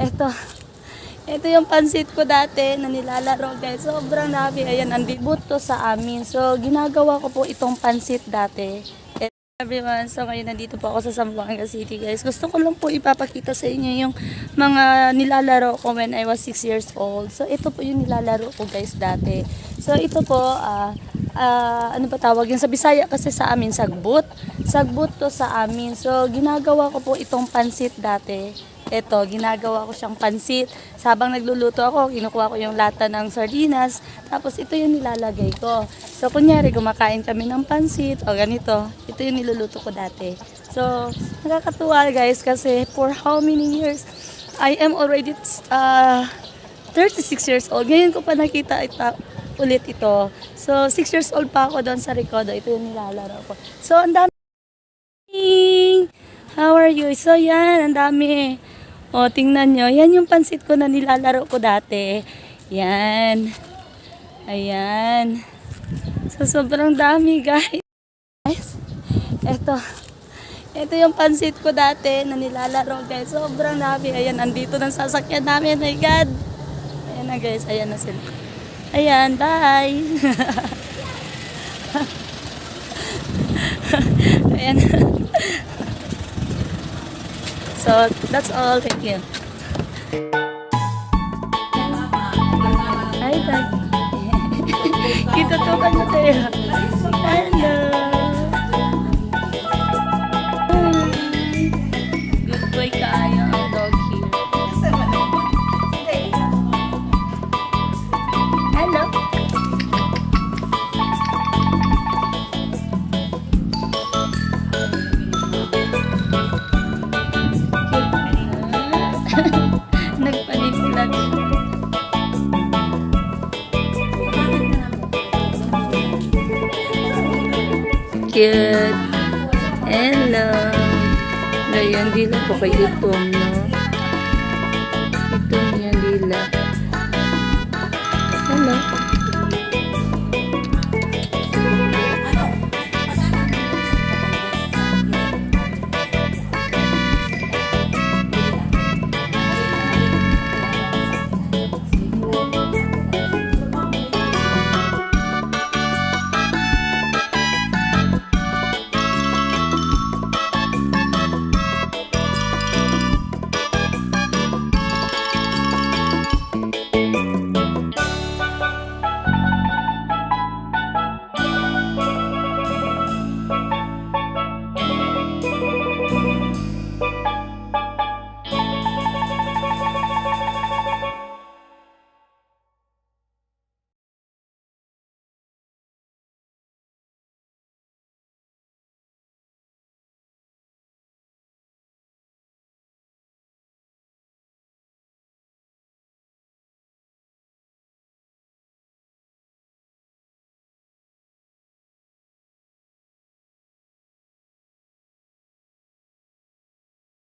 Eto. Ito yung pansit ko dati na nilalaro guys. Sobrang dami. Ayan, andibot to sa amin. So, ginagawa ko po itong pansit dati. Eh, everyone, so ngayon nandito po ako sa Zamboanga City guys. Gusto ko lang po ipapakita sa inyo yung mga nilalaro ko when I was 6 years old. So, ito po yung nilalaro ko guys dati. So, ito po, ah, ah, ano ba tawag yun? Sa Bisaya kasi sa amin, sagbut. Sagbut to sa amin. So, ginagawa ko po itong pansit dati. Ito, ginagawa ko siyang pansit. Sabang nagluluto ako, kinukuha ko yung lata ng sardinas. Tapos ito yung nilalagay ko. So, kunyari, kumakain kami ng pansit o ganito. Ito yung niluluto ko dati. So, nakakatuwa guys kasi for how many years? I am already uh, 36 years old. Ngayon ko pa nakita ito, ulit ito. So, 6 years old pa ako doon sa Recodo. Ito yung nilalaro ko. So, ang dami. How are you? So, yan. Ang dami. O, tingnan nyo. Yan yung pansit ko na nilalaro ko dati. Yan. Ayan. So, sobrang dami, guys. Guys, eto. Ito yung pansit ko dati na nilalaro, guys. Sobrang dami. Ayan, andito ng sasakyan namin. My God. Ayan na, guys. Ayan na sila. Ayan, bye. Ayan. so, that's all. Thank you. Hi, bye. Kita to ka na tayo. Hello. Cute. Hello. Ngayon, dila po kay Itom, no? Itom yan, dila.